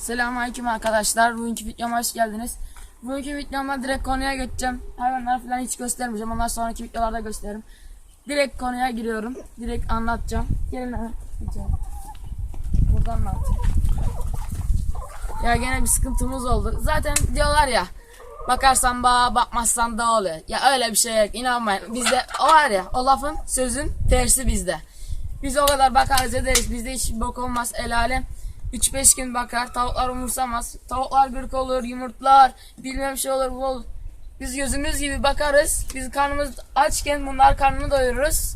Selamünaleyküm arkadaşlar. Bugünkü videoma hoş geldiniz. Bugünkü videomda direkt konuya geçeceğim. Hayvanları falan hiç göstermeyeceğim. Onlar sonraki videolarda gösteririm. Direkt konuya giriyorum. Direkt anlatacağım. Gelin hemen. Buradan anlatayım. Ya gene bir sıkıntımız oldu. Zaten diyorlar ya bakarsan bağ bakmazsan da oluyor. Ya öyle bir şey yok inanmayın. Bizde o var ya o lafın sözün tersi bizde. Biz o kadar bakarız ederiz. Bizde hiç bok olmaz el alem. 3-5 gün bakar. Tavuklar umursamaz. Tavuklar gırk olur, yumurtlar, bilmem şey olur, bu olur. Biz gözümüz gibi bakarız. Biz karnımız açken bunlar karnını doyururuz.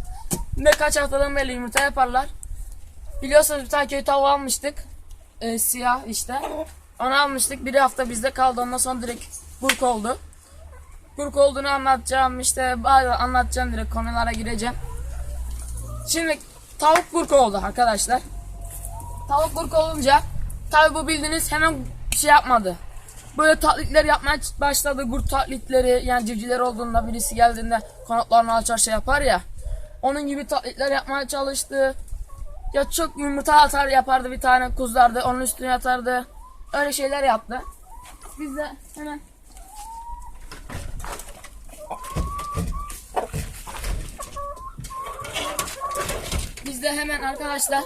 Ve kaç haftadan beri yumurta yaparlar. Biliyorsunuz bir tane köy tavuğu almıştık. Ee, siyah işte. Onu almıştık. Bir hafta bizde kaldı. Ondan sonra direkt burk oldu. Burk olduğunu anlatacağım. işte bazı anlatacağım direkt konulara gireceğim. Şimdi tavuk burk oldu arkadaşlar. Tavuk burk olunca tabi bu bildiğiniz hemen şey yapmadı. Böyle taklitler yapmaya başladı. Kurt taklitleri yani civcivler olduğunda birisi geldiğinde kanatlarını açar şey yapar ya. Onun gibi taklitler yapmaya çalıştı. Ya çok yumurta atar yapardı bir tane kuzlardı. Onun üstüne yatardı. Öyle şeyler yaptı. Biz de hemen Biz de hemen arkadaşlar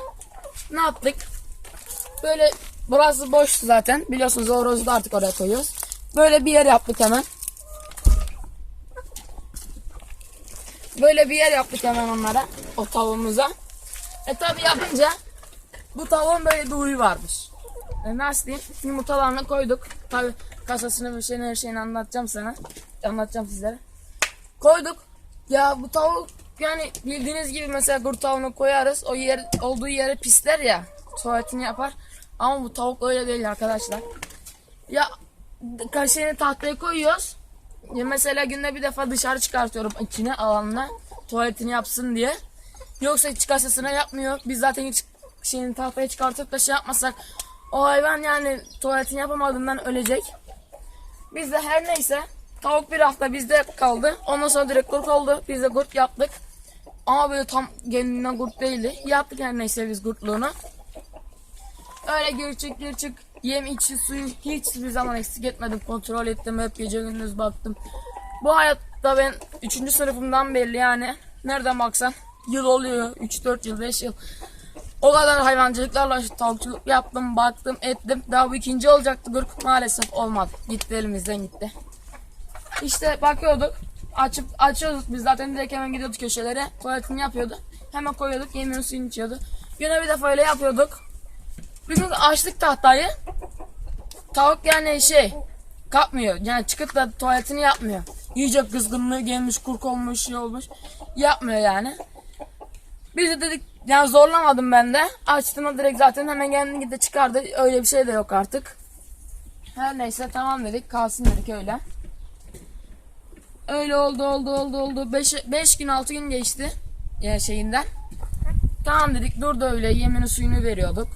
ne yaptık? Böyle burası boştu zaten. Biliyorsunuz horozu da artık oraya koyuyoruz. Böyle bir yer yaptık hemen. Böyle bir yer yaptık hemen onlara. O tavuğumuza. E tabi yapınca bu tavuğun böyle bir huyu varmış. E, nasıl diyeyim? Yumurtalarını koyduk. Tabi kasasını bir şeyini her şeyini anlatacağım sana. Anlatacağım sizlere. Koyduk. Ya bu tavuk yani bildiğiniz gibi mesela kurt tavuğunu koyarız. O yer olduğu yere pisler ya. Tuvaletini yapar. Ama bu tavuk öyle değil arkadaşlar. Ya kaşığını tahtaya koyuyoruz. Ya mesela günde bir defa dışarı çıkartıyorum içine alanına tuvaletini yapsın diye. Yoksa hiç yapmıyor. Biz zaten hiç şeyini tahtaya çıkartıp da şey yapmasak o hayvan yani tuvaletini yapamadığından ölecek. Biz de her neyse tavuk bir hafta bizde kaldı. Ondan sonra direkt kurt oldu. Biz de kurt yaptık. Ama böyle tam kendinden kurt değildi. Yaptık her neyse biz kurtluğunu. Öyle gir çık. Yem içi suyu hiçbir zaman eksik etmedim. Kontrol ettim hep gece gündüz baktım. Bu hayatta ben 3. sınıfımdan belli yani. Nereden baksan yıl oluyor. 3-4 yıl 5 yıl. O kadar hayvancılıklarla tavukçuluk yaptım, baktım, ettim. Daha bu ikinci olacaktı gırk. Maalesef olmadı. Gitti elimizden gitti. İşte bakıyorduk. Açıp açıyorduk. Biz zaten direkt hemen gidiyorduk köşelere. Tuvaletini yapıyordu. Hemen koyuyorduk. Yemeğini suyunu içiyordu. Güne bir defa öyle yapıyorduk. Bir gün açtık tahtayı. Tavuk yani şey kalkmıyor. Yani çıkıp da tuvaletini yapmıyor. Yiyecek kızgınlığı gelmiş, kurk olmuş, şey olmuş. Yapmıyor yani. Biz de dedik yani zorlamadım ben de. Açtığımda direkt zaten hemen kendi gitti çıkardı. Öyle bir şey de yok artık. Her neyse tamam dedik. Kalsın dedik öyle. Öyle oldu oldu oldu oldu. 5 gün 6 gün geçti. Ya şeyinden. Tamam dedik dur da öyle yemini suyunu veriyorduk.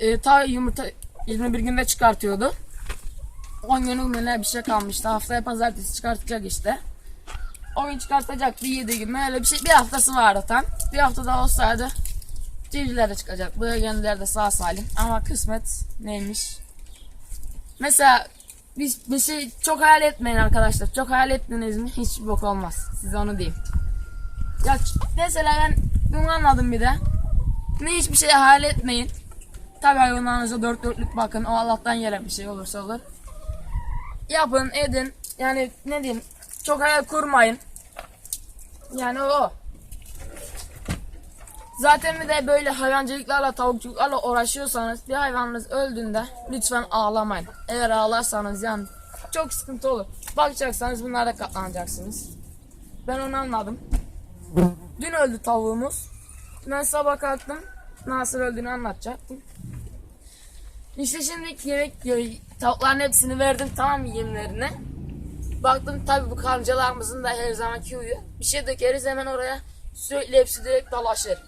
Ee, ta yumurta 21 günde çıkartıyordu. 10 günü mü ne bir şey kalmıştı. Haftaya pazartesi çıkartacak işte. O gün çıkartacaktı 7 gün öyle bir şey. Bir haftası vardı tam. Bir hafta daha olsaydı civcivler de çıkacak. Böyle de sağ salim. Ama kısmet neymiş. Mesela biz bir şey çok hayal etmeyin arkadaşlar. Çok hayal ettiniz mi hiç bok olmaz. Size onu diyeyim. Ya mesela ben bunu anladım bir de. Ne hiçbir şey hayal etmeyin. Tabi hayvanlarınıza dört dörtlük bakın. O Allah'tan gelen bir şey olursa olur. Yapın edin. Yani ne diyeyim. Çok hayal kurmayın. Yani o. Zaten bir de böyle hayvancılıklarla, tavukçuluklarla uğraşıyorsanız bir hayvanınız öldüğünde lütfen ağlamayın. Eğer ağlarsanız yani çok sıkıntı olur. Bakacaksanız bunlara katlanacaksınız. Ben onu anladım. Dün öldü tavuğumuz. Ben sabah kalktım. Nasıl öldüğünü anlatacaktım. İşte şimdi yemek tavukların hepsini verdim tamam yemlerine. Baktım tabi bu karıncalarımızın da her zamanki huyu. Bir şey dökeriz hemen oraya. Sürekli hepsi direkt dalaşır.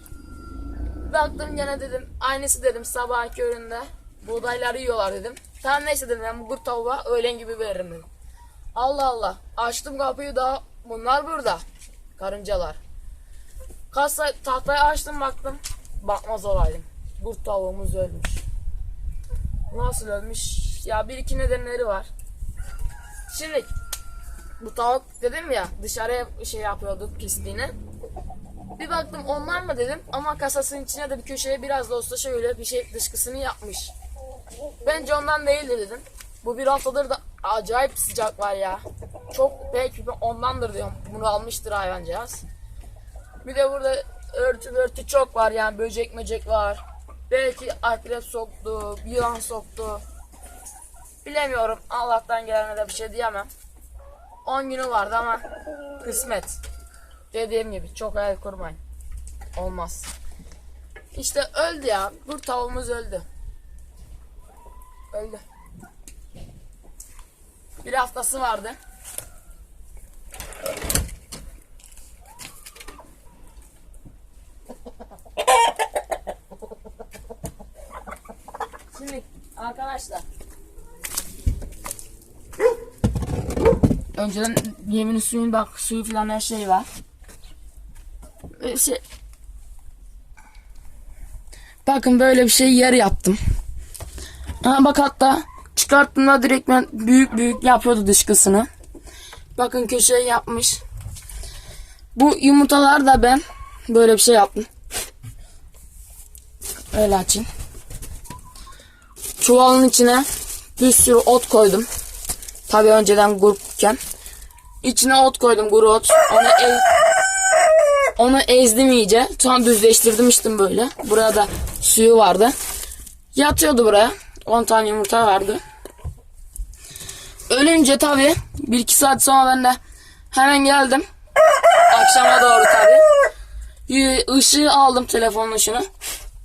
Baktım gene dedim aynısı dedim sabah köründe. Buğdayları yiyorlar dedim. Tamam neyse dedim ben bu tavuğa öğlen gibi veririm dedim. Allah Allah açtım kapıyı da bunlar burada. Karıncalar. Kasa tahtayı açtım baktım. Bakmaz olaydım. Kurt tavuğumuz ölmüş. Nasıl ölmüş? Ya bir iki nedenleri var. Şimdi bu tavuk dedim ya dışarıya şey yapıyorduk pisliğini. Bir baktım ondan mı dedim ama kasasının içine de bir köşeye biraz da olsa şöyle bir şey dışkısını yapmış. Bence ondan değildir dedim. Bu bir haftadır da acayip sıcak var ya. Çok belki ondandır diyorum. Bunu almıştır hayvancağız. Bir de burada örtü örtü çok var yani böcek möcek var. Belki akrep soktu, yılan soktu. Bilemiyorum. Allah'tan gelene de bir şey diyemem. 10 günü vardı ama kısmet. Dediğim gibi çok hayal kurmayın. Olmaz. İşte öldü ya. Bu tavuğumuz öldü. Öldü. Bir haftası vardı. Şimdi arkadaşlar Önceden yemin suyun bak suyu falan her şey var. Şey Bakın böyle bir şey yer yaptım. Ha bak hatta çıkarttığımda direkt ben büyük büyük yapıyordu dışkısını. Bakın köşeye yapmış. Bu yumurtalar da ben böyle bir şey yaptım. Öyle açayım. Çuvalın içine bir sürü ot koydum. Tabi önceden grupken. İçine ot koydum kuru ot. Onu, ez, onu ezdim iyice. Sonra düzleştirdim işte böyle. Burada da suyu vardı. Yatıyordu buraya. 10 tane yumurta vardı. Ölünce tabi bir iki saat sonra ben de hemen geldim. Akşama doğru tabi. Işığı aldım telefonun ışığını.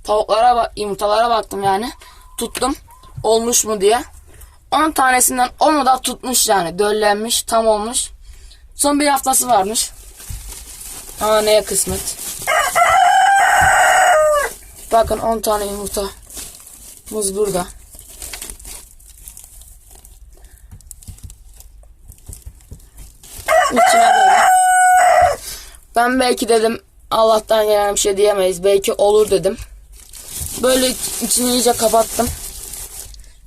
Tavuklara yumurtalara baktım yani. Tuttum. Olmuş mu diye. 10 tanesinden 10'u da tutmuş yani. Döllenmiş. Tam olmuş. Son bir haftası varmış. Ama neye kısmet. Bakın 10 tane yumurtamız burada. İçine böyle. Ben belki dedim Allah'tan gelen bir şey diyemeyiz. Belki olur dedim. Böyle içini iyice kapattım.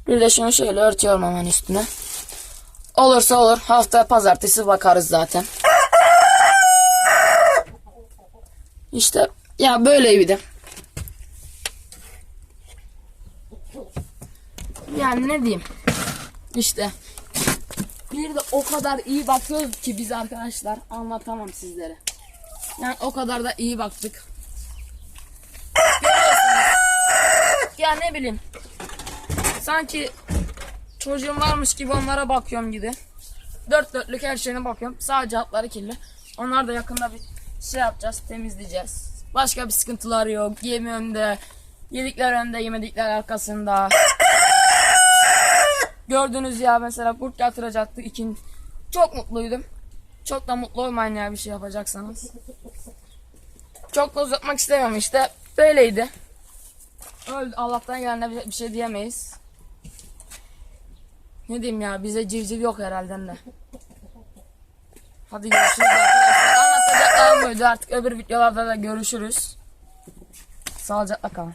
Bir de şunu şöyle örtüyorum hemen üstüne. Olursa olur. Hafta pazartesi bakarız zaten. İşte ya böyleydi. Yani ne diyeyim? İşte. Bir de o kadar iyi bakıyoruz ki biz arkadaşlar. Anlatamam sizlere. Yani o kadar da iyi baktık. Ya ne bileyim. Sanki çocuğum varmış gibi onlara bakıyorum gibi. Dört dörtlük her şeyine bakıyorum. Sadece altları kirli. Onlar da yakında bir şey yapacağız, temizleyeceğiz. Başka bir sıkıntılar yok. Yemi önde, yedikler önde, yemedikler arkasında. Gördünüz ya mesela kurt yatıracaktı ikin. Çok mutluydum. Çok da mutlu olmayın ya bir şey yapacaksanız. Çok da uzatmak istemem işte. Böyleydi. Öldü. Allah'tan gelene bir- şey diyemeyiz. Ne diyeyim ya bize civciv yok herhalde de. Hadi görüşürüz arkadaşlar. Anlatacaklarım buydu artık öbür videolarda da görüşürüz. Sağlıcakla kalın.